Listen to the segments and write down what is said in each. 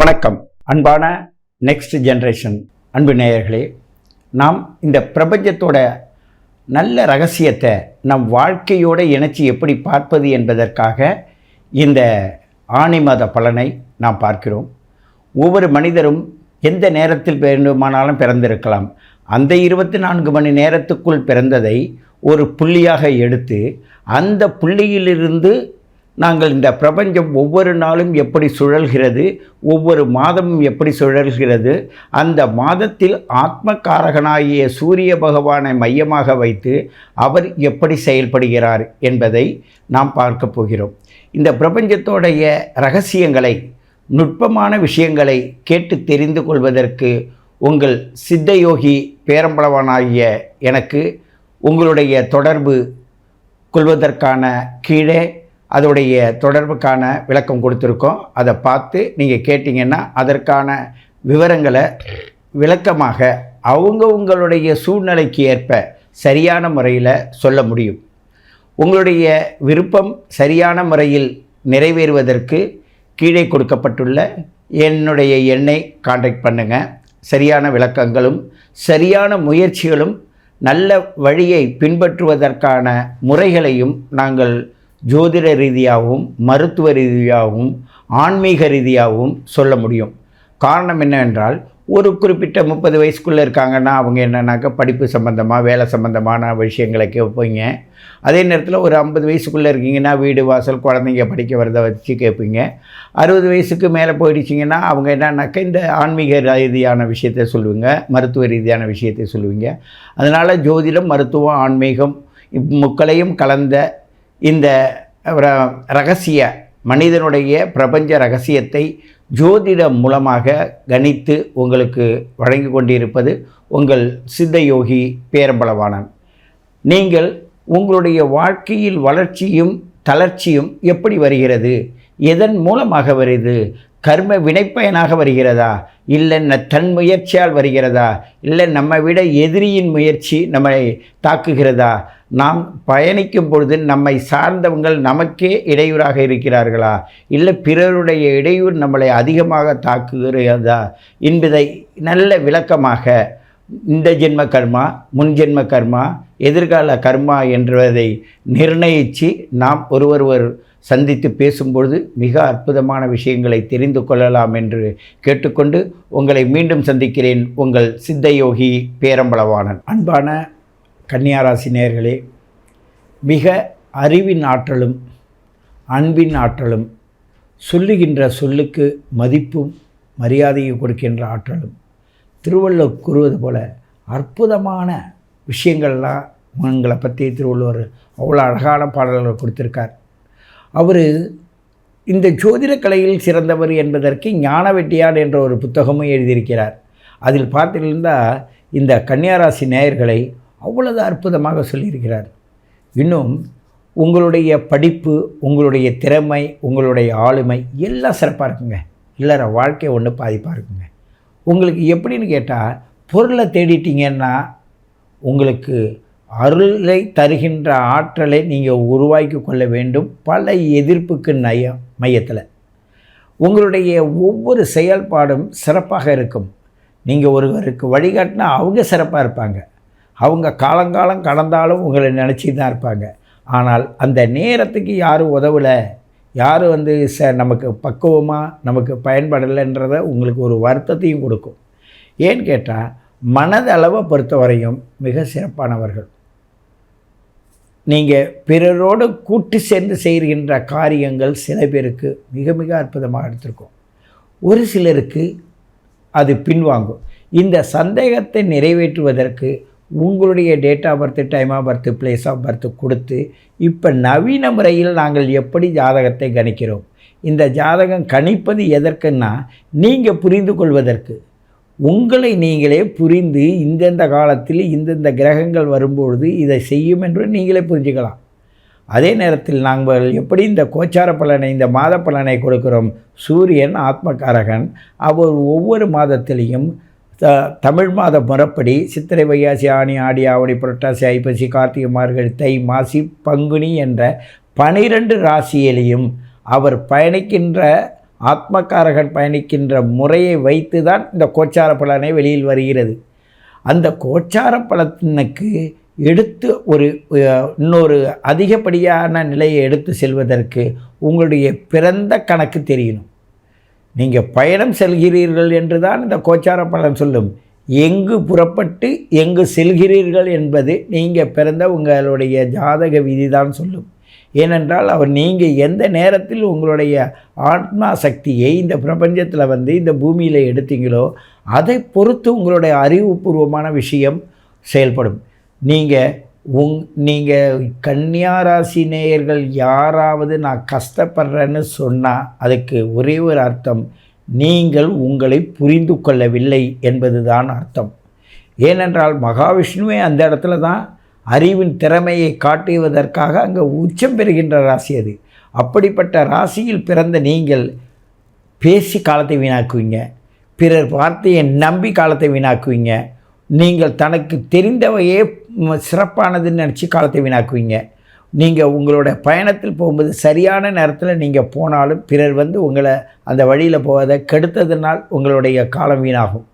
வணக்கம். அன்பான next generation அன்பு நேயர்களே நாம் இந்த பிரபஞ்சத்தோட நல்ல ரகசியத்தை நம் வாழ்க்கையோடு இணைச்சி எப்படி பார்ப்பது என்பதற்காக இந்த ஆணி மாத பலனை நாம் பார்க்கிறோம். ஒவ்வொரு மனிதரும் எந்த நேரத்தில் வேண்டுமானாலும் பிறந்திருக்கலாம். அந்த இருபத்தி நான்கு மணி நேரத்துக்குள் பிறந்ததை ஒரு புள்ளியாக எடுத்து அந்த புள்ளியிலிருந்து நாங்கள் இந்த பிரபஞ்சம் ஒவ்வொரு நாளும் எப்படி சுழல்கிறது ஒவ்வொரு மாதமும் எப்படி சுழல்கிறது அந்த மாதத்தில் ஆத்மகாரகனாகிய சூரிய பகவானை மையமாக வைத்து அவர் எப்படி செயல்படுகிறார் என்பதை நாம் பார்க்க போகிறோம். இந்த பிரபஞ்சத்தோடைய ரகசியங்களை நுட்பமான விஷயங்களை கேட்டு தெரிந்து கொள்வதற்கு உங்கள் சித்தயோகி பேரம்பளவனாகிய எனக்கு உங்களுடைய தொடர்பு கொள்வதற்கான கீழே அதோடைய தொடர்புக்கான விளக்கம் கொடுத்துருக்கோம். அதை பார்த்து நீங்கள் கேட்டிங்கன்னா அதற்கான விவரங்களை விளக்கமாக அவங்க உங்களுடைய சூழ்நிலைக்கு ஏற்ப சரியான முறையில் சொல்ல முடியும். உங்களுடைய விருப்பம் சரியான முறையில் நிறைவேறுவதற்கு கீழே கொடுக்கப்பட்டுள்ள என்னுடைய எண்ணை காண்டாக்ட் பண்ணுங்கள் சரியான விளக்கங்களும் சரியான முயற்சிகளும் நல்ல வழியை பின்பற்றுவதற்கான முறைகளையும் நாங்கள் ஜோதிட ரீதியாகவும் மருத்துவ ரீதியாகவும் ஆன்மீக ரீதியாகவும் சொல்ல முடியும். காரணம் என்னவென்றால் ஒரு குறிப்பிட்ட முப்பது வயசுக்குள்ளே இருக்காங்கன்னா அவங்க என்னன்னாக்கா படிப்பு சம்மந்தமாக வேலை சம்மந்தமான விஷயங்களை கேட்பீங்க. அதே நேரத்தில் ஒரு ஐம்பது வயசுக்குள்ளே இருக்கீங்கன்னா வீடு வாசல் குழந்தைங்க படிக்க வரதை வச்சு கேட்பீங்க. அறுபது வயசுக்கு மேலே போயிடுச்சிங்கன்னா அவங்க என்னன்னாக்கா இந்த ஆன்மீக ரீதியான விஷயத்தை சொல்லுவீங்க மருத்துவ ரீதியான விஷயத்தை சொல்லுவீங்க. அதனால் ஜோதிடம் மருத்துவம் ஆன்மீகம் முக்களையும் கலந்த இந்த ர- ரகசிய மனிதனுடைய பிரபஞ்ச ரகசியத்தை ஜோதிடம் மூலமாக கணித்து உங்களுக்கு வழங்கி கொண்டிருப்பது உங்கள் சித்தயோகி பேரம்பளவானன் நீங்கள் உங்களுடைய வாழ்க்கையில் வளர்ச்சியும் தளர்ச்சியும் எப்படி வருகிறது? எதன் மூலமாக வருது? கர்ம வினைப்பயனாக வருகிறதா? இல்லை ந- தன் முயற்சியால் வருகிறதா? இல்லை நம்மை விட எதிரியின் முயற்சி நம்மை தாக்குகிறதா? நாம் பயணிக்கும் பொழுது நம்மை சார்ந்தவங்கள் நமக்கே இடையூறாக இருக்கிறார்களா? இல்லை பிறருடைய இடையூறு நம்மளை அதிகமாக தாக்குகிறதா? என்பதை நல்ல விளக்கமாக இந்த ஜென்ம கர்மா முன் ஜென்ம கர்மா எதிர்கால கர்மா என்பதை நிர்ணயித்து நாம் ஒருவர் சந்தித்து பேசும்பொழுது மிக அற்புதமான விஷயங்களை தெரிந்து கொள்ளலாம் என்று கேட்டுக்கொண்டு உங்களை மீண்டும் சந்திக்கிறேன் உங்கள் சித்தயோகி பேரம்பளவாணன் அன்பான கன்னியாராசி நேயர்களே மிக அறிவின் ஆற்றலும் அன்பின் ஆற்றலும் சொல்லுகின்ற சொல்லுக்கு மதிப்பும் மரியாதையும் கொடுக்கின்ற ஆற்றலும். திருவள்ளுவர் கூறுவது போல அற்புதமான விஷயங்கள்லாம் உங்களை பற்றி திருவள்ளுவர் அவ்வளோ அழகான பாடல்களை கொடுத்துருக்கார். அவர் இந்த ஜோதிட கலையில் சிறந்தவர் என்பதற்கு ஞான வெட்டியான் என்ற ஒரு புத்தகமும் எழுதியிருக்கிறார். அதில் பார்த்துருந்தால் இந்த கன்னியாராசி நேயர்களை அவ்வளவு அற்புதமாக சொல்லியிருக்கிறார். இன்னும் உங்களுடைய படிப்பு உங்களுடைய திறமை உங்களுடைய ஆளுமை எல்லாம் சிறப்பாக இருக்குங்க. இல்லற வாழ்க்கை ஒன்று பாதிப்பாக இருக்குங்க. உங்களுக்கு எப்படின்னு கேட்டால் பொருளை தேடிட்டீங்கன்னா உங்களுக்கு அருளை தருகின்ற ஆற்றலை நீங்கள் உருவாக்கி கொள்ள வேண்டும் பல எதிர்ப்புக்கு நய மையத்தில். உங்களுடைய ஒவ்வொரு செயல்பாடும் சிறப்பாக இருக்கும். நீங்கள் ஒருவருக்கு வழிகாட்டினா அவங்க சிறப்பாக இருப்பாங்க. அவங்க காலங்காலம் கடந்தாலும் உங்களை நினச்சி தான் இருப்பாங்க. ஆனால் அந்த நேரத்துக்கு யாரும் உதவலை? யாரும் வந்து ச நமக்கு பக்குவமாக நமக்கு பயன்படலைன்றத உங்களுக்கு ஒரு வருத்தத்தையும் கொடுக்கும். ஏன்னு கேட்டால் மனதளவை பொறுத்தவரையும் மிக சிறப்பானவர்கள். நீங்கள் பிறரோடு கூட்டு சேர்ந்து செய்கின்ற காரியங்கள் சில பேருக்கு மிக மிக அற்புதமாக எடுத்திருக்கும். ஒரு சிலருக்கு அது பின்வாங்கும். இந்த சந்தேகத்தை நிறைவேற்றுவதற்கு உங்களுடைய date of birth time of birth place of birth கொடுத்து இப்போ நவீன முறையில் நாங்கள் எப்படி ஜாதகத்தை கணிக்கிறோம்? இந்த ஜாதகம் கணிப்பது எதற்குன்னா நீங்கள் புரிந்து கொள்வதற்கு. உங்களை நீங்களே புரிந்து இந்தந்த காலத்தில் இந்தெந்த கிரகங்கள் வரும்பொழுது இதை செய்யும் என்று நீங்களே புரிஞ்சுக்கலாம். அதே நேரத்தில் நாங்கள் எப்படி இந்த கோச்சார பலனை இந்த மாத பலனை கொடுக்கிறோம்? சூரியன் ஆத்மகாரகன் அவர் ஒவ்வொரு மாதத்திலையும் த தமிழ் மாத முறப்படி சித்திரை வையாசி ஆணி ஆடி ஆவணி புரட்டாசி ஐப்பசி கார்த்திகை மார்கழி தை மாசி பங்குனி என்ற பனிரெண்டு ராசியிலையும் அவர் பயணிக்கின்ற ஆத்மகாரகன் பயணிக்கின்ற முறையை வைத்து தான் இந்த கோச்சார பலனை வெளியில் வருகிறது. அந்த கோச்சார பலத்தினுக்கு எடுத்து ஒரு இன்னொரு அதிகப்படியான நிலையை எடுத்து செல்வதற்கு உங்களுடைய பிறந்த கணக்கு தெரியணும். நீங்கள் பயணம் செல்கிறீர்கள் என்று தான் இந்த கோச்சார பலன் சொல்லும். எங்கு புறப்பட்டு எங்கு செல்கிறீர்கள் என்பது நீங்கள் பிறந்த உங்களுடைய ஜாதக விதி தான் சொல்லும். ஏனென்றால் அவர் நீங்கள் எந்த நேரத்தில் உங்களுடைய ஆத்மா சக்தியை இந்த பிரபஞ்சத்தில் வந்து இந்த பூமியில் எடுத்தீங்களோ அதை பொறுத்து உங்களுடைய அறிவுபூர்வமான விஷயம் செயல்படும். நீங்கள் உங் நீங்கள் கன்னியாராசி நேயர்கள் யாராவது நான் கஷ்டப்படுறேன்னு சொன்னால் அதுக்கு ஒரே ஒரு அர்த்தம் நீங்கள் உங்களை புரிந்து கொள்ளவில்லை என்பதுதான் அர்த்தம். ஏனென்றால் மகாவிஷ்ணுவே அந்த இடத்துல தான் அறிவின் திறமையை காட்டுவதற்காக அங்கே உச்சம் பெறுகின்ற ராசி அது. அப்படிப்பட்ட ராசியில் பிறந்த நீங்கள் பேசி காலத்தை வீணாக்குவீங்க பிறர் வார்த்தையை நம்பி காலத்தை வீணாக்குவீங்க நீங்கள் தனக்கு தெரிந்தவையே சிறப்பானதுன்னு நினச்சி காலத்தை வீணாக்குவீங்க. நீங்கள் உங்களோட பயணத்தில் போகும்போது சரியான நேரத்தில் நீங்கள் போனாலும் பிறர் வந்து உங்களை அந்த வழியில் போவதை கெடுத்ததினால் உங்களுடைய காலம் வீணாகும்.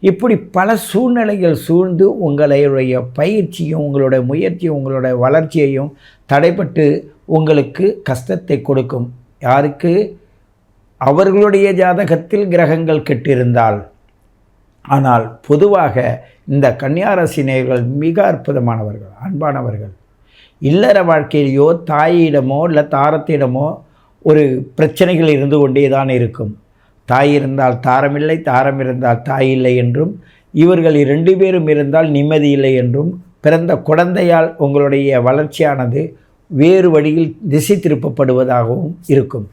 இப்படி பல சூழ்நிலைகள் சூழ்ந்து உங்களுடைய பயிற்சியும் உங்களுடைய முயற்சியும் உங்களுடைய வளர்ச்சியையும் தடைப்பட்டு உங்களுக்கு கஷ்டத்தை கொடுக்கும். யாருக்கு? அவர்களுடைய ஜாதகத்தில் கிரகங்கள் கெட்டிருந்தால். ஆனால் பொதுவாக இந்த கன்னியாரசி நேயர்கள் மிக அற்புதமானவர்கள் அன்பானவர்கள். இல்லற வாழ்க்கையிலையோ தாயிடமோ இல்லை தாரத்திடமோ ஒரு பிரச்சனைகள் இருந்து கொண்டே தான் இருக்கும். தாய் இருந்தால் தாரமில்லை தாரம் இருந்தால் தாய் இல்லை என்றும் இவர்கள் இரண்டு பேரும் இருந்தால் நிம்மதி இல்லை என்றும் பிறந்த குழந்தையால் உங்களுடைய வளர்ச்சியானது வேறு வழியில் திசை திருப்பப்படுவதாகவும் இருக்கும்.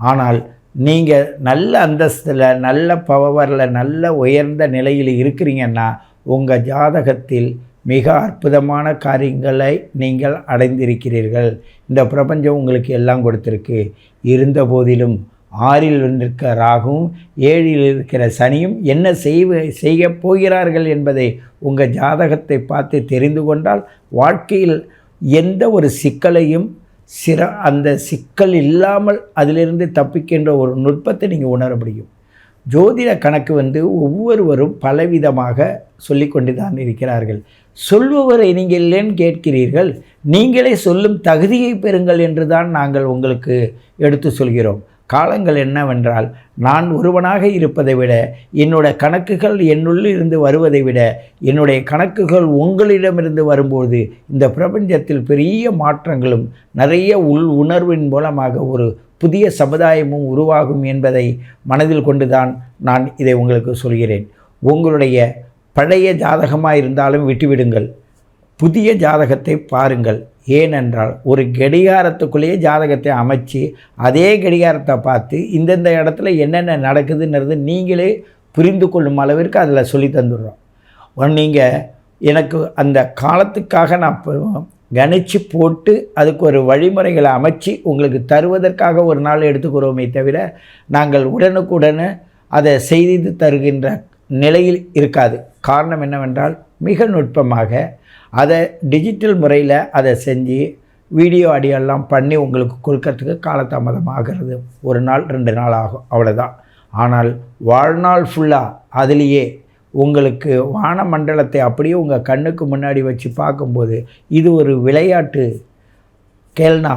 ஆனால் நீங்கள் நல்ல அந்தஸ்தில் நல்ல பவரில் நல்ல உயர்ந்த நிலையில் இருக்கிறீங்கன்னா உங்கள் ஜாதகத்தில் மிக அற்புதமான காரியங்களை நீங்கள் அடைந்திருக்கிறீர்கள். இந்த பிரபஞ்சம் உங்களுக்கு எல்லாம் கொடுத்துருக்கு. இருந்த போதிலும் ஆறில் இருந்திருக்க ராகும் ஏழில் இருக்கிற சனியும் என்ன செய்வ செய்ய போகிறார்கள் என்பதை உங்கள் ஜாதகத்தை பார்த்து தெரிந்து கொண்டால் வாழ்க்கையில் எந்த ஒரு சிக்கலையும் சிற அந்த சிக்கல் இல்லாமல் அதிலிருந்து தப்பிக்கின்ற ஒரு நுட்பத்தை நீங்கள் உணர முடியும். ஜோதிட கணக்கு வந்து ஒவ்வொருவரும் பலவிதமாக சொல்லிக்கொண்டு தான் இருக்கிறார்கள். சொல்பவரை நீங்கள் ஏன் கேட்கிறீர்கள். நீங்களே சொல்லும் தகுதியை பெறுங்கள் என்று தான் நாங்கள் உங்களுக்கு எடுத்து சொல்கிறோம். காலங்கள் என்னவென்றால் நான் ஒருவனாக இருப்பதை விட என்னுடைய கணக்குகள் என்னுள் இருந்து வருவதை விட என்னுடைய கணக்குகள் உங்களிடமிருந்து வரும்போது இந்த பிரபஞ்சத்தில் பெரிய மாற்றங்களும் நிறைய உள் உணர்வின் மூலமாக ஒரு புதிய சமுதாயமும் உருவாகும் என்பதை மனதில் கொண்டுதான் நான் இதை உங்களுக்கு சொல்கிறேன். உங்களுடைய பழைய ஜாதகமாக இருந்தாலும் விட்டுவிடுங்கள். புதிய ஜாதகத்தை பாருங்கள். ஏனென்றால் ஒரு கடிகாரத்துக்குள்ளேயே ஜாதகத்தை அமைச்சு அதே கடிகாரத்தை பார்த்து இந்தந்த இடத்துல என்னென்ன நடக்குதுன்றது நீங்களே புரிந்து கொள்ளும் அளவிற்கு அதில் சொல்லி தந்துடுறோம். நீங்கள் எனக்கு அந்த காலத்துக்காக நான் கணிச்சு போட்டு அதுக்கு ஒரு வழிமுறைகளை அமைச்சு உங்களுக்கு தருவதற்காக ஒரு நாள் எடுத்துக்கிறோமே தவிர நாங்கள் உடனுக்குடனே அதை செய்து தருகின்ற நிலையில் இருக்காது. காரணம் என்னவென்றால் மிக நுட்பமாக அதை டிஜிட்டல் முறையில் அதை செஞ்சு வீடியோ அடியெல்லாம் பண்ணி உங்களுக்கு கொடுக்கறதுக்கு காலதாமதம் ஆகிறது ஒரு நாள் ரெண்டு நாள் ஆகும். அவ்வளோதான் ஆனால் வாழ்நாள் ஃபுல்லாக அதுலேயே உங்களுக்கு வானமண்டலத்தை அப்படியே உங்கள் கண்ணுக்கு முன்னாடி வச்சு பார்க்கும்போது இது ஒரு விளையாட்டு கேள்னா.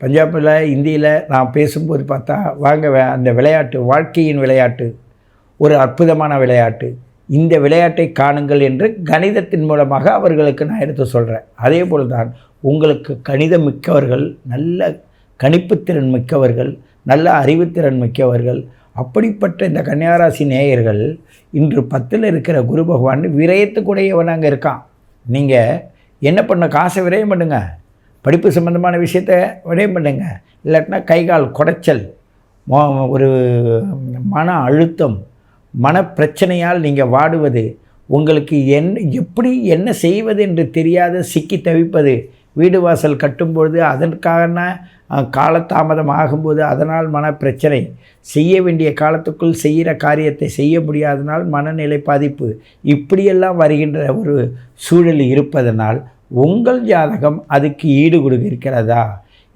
பஞ்சாபில் இந்தியில் நான் பேசும்போது பார்த்தா வாங்க அந்த விளையாட்டு வாழ்க்கையின் விளையாட்டு ஒரு அற்புதமான விளையாட்டு. இந்த விளையாட்டை காணுங்கள் என்று கணிதத்தின் மூலமாக அவர்களுக்கு நான் எடுத்து சொல்கிறேன் அதே போல் தான் உங்களுக்கு கணிதம் மிக்கவர்கள் நல்ல கணிப்புத்திறன் மிக்கவர்கள் நல்ல அறிவுத்திறன் மிக்கவர்கள் அப்படிப்பட்ட இந்த கன்னியாராசி நேயர்கள் இன்று பத்தில் இருக்கிற குரு பகவான் விரயத்துக்குடையவன் அங்கே இருக்கான். நீங்கள் என்ன பண்ண காசை விரயம் பண்ணுங்கள் படிப்பு சம்பந்தமான விஷயத்த விரயம் பண்ணுங்கள் இல்லாட்டினா கை கால் குடைச்சல் ஒரு மன அழுத்தம் மனப்பிரச்சனையால் நீங்கள் வாடுவது உங்களுக்கு என் எப்படி என்ன செய்வது என்று தெரியாத சிக்கி தவிப்பது வீடு வாசல் கட்டும்பொழுது அதற்கான காலதாமதம் ஆகும்போது அதனால் மனப்பிரச்சனை. செய்ய வேண்டிய காலத்துக்குள் செய்கிற காரியத்தை செய்ய முடியாதனால் மனநிலை பாதிப்பு. இப்படியெல்லாம் வருகின்ற ஒரு சூழல் இருப்பதனால் உங்கள் ஜாதகம் அதுக்கு ஈடு கொடுக்கிறதா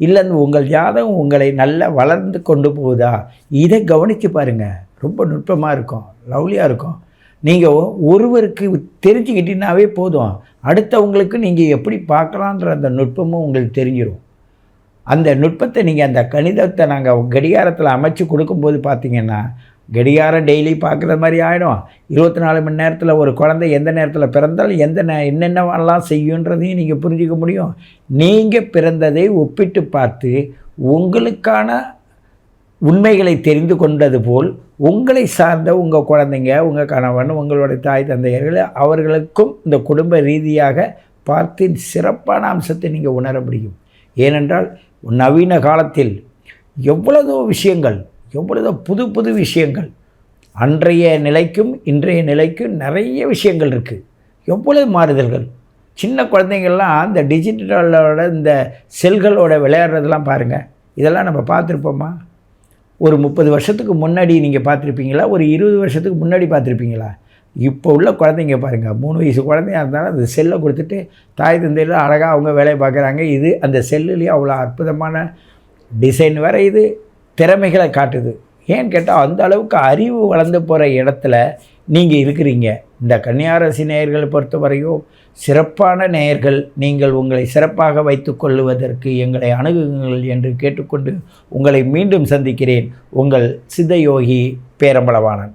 இல்லை உங்கள் ஜாதகம் உங்களை நல்லா வளர்ந்து கொண்டு போகுதா? இதை கவனித்து பாருங்கள் ரொம்ப நுட்பமாக இருக்கும் லவ்லியாக இருக்கும். நீங்கள் ஒருவருக்கு தெரிஞ்சுக்கிட்டீங்கன்னாவே போதும். அடுத்தவங்களுக்கு நீங்கள் எப்படி பார்க்கலான்ற அந்த நுட்பமும் உங்களுக்கு தெரிஞ்சிடும் அந்த நுட்பத்தை நீங்கள் அந்த கணிதத்தை நாங்கள் கடிகாரத்தில் அமைச்சு கொடுக்கும்போது பார்த்தீங்கன்னா கடிகாரம் டெய்லி பார்க்குற மாதிரி ஆகிடும் இருபத்தி நாலு மணி நேரத்தில் ஒரு குழந்தை எந்த நேரத்தில் பிறந்தாலும் எந்த நே என்னென்னவெல்லாம் செய்யுன்றதையும் நீங்கள் புரிஞ்சிக்க முடியும். நீங்கள் பிறந்ததை ஒப்பிட்டு பார்த்து உங்களுக்கான உண்மைகளை தெரிந்து கொண்டது போல் உங்களை சார்ந்த உங்கள் குழந்தைங்க உங்கள் கணவன் உங்களுடைய தாய் தந்தையர்கள் அவர்களுக்கும் இந்த குடும்ப ரீதியாக பார்த்து சிறப்பான அம்சத்தை நீங்கள் உணர முடியும். ஏனென்றால் நவீன காலத்தில் எவ்வளதோ விஷயங்கள் எவ்வளதோ புது புது விஷயங்கள் அன்றைய நிலைக்கும் இன்றைய நிலைக்கும் நிறைய விஷயங்கள் இருக்குது எவ்வளவு மாறுதல்கள். சின்ன குழந்தைங்கள்லாம் இந்த டிஜிட்டலோட இந்த செல்களோட விளையாடுறதெல்லாம் பாருங்கள் இதெல்லாம் நம்ம பார்த்துருப்போமா? ஒரு முப்பது வருஷத்துக்கு முன்னாடி நீங்கள் பார்த்துருப்பீங்களா? ஒரு இருபது வருஷத்துக்கு முன்னாடி பார்த்துருப்பீங்களா? இப்போ உள்ள குழந்தைங்க பாருங்கள் மூணு வயசு குழந்தையா இருந்தாலும் அந்த செல்லை கொடுத்துட்டு தாய் தந்தையில் அழகாக அவங்க வேலையை பார்க்குறாங்க. இது அந்த செல்லுலேயே அவ்வளோ அற்புதமான டிசைன் வேறு இது திறமைகளை காட்டுது. ஏன்னு கேட்டால் அந்த அளவுக்கு அறிவு வளர்ந்து போகிற இடத்துல நீங்கள் இருக்கிறீங்க. இந்த கன்னியாரசி நேயர்களை பொறுத்தவரையும் சிறப்பான நேயர்கள் நீங்கள் உங்களை சிறப்பாக வைத்து கொள்ளுவதற்கு எங்களை அணுகுங்கள் என்று கேட்டுக்கொண்டு உங்களை மீண்டும் சந்திக்கிறேன். உங்கள் சித்தயோகி பேரம்பளவானன்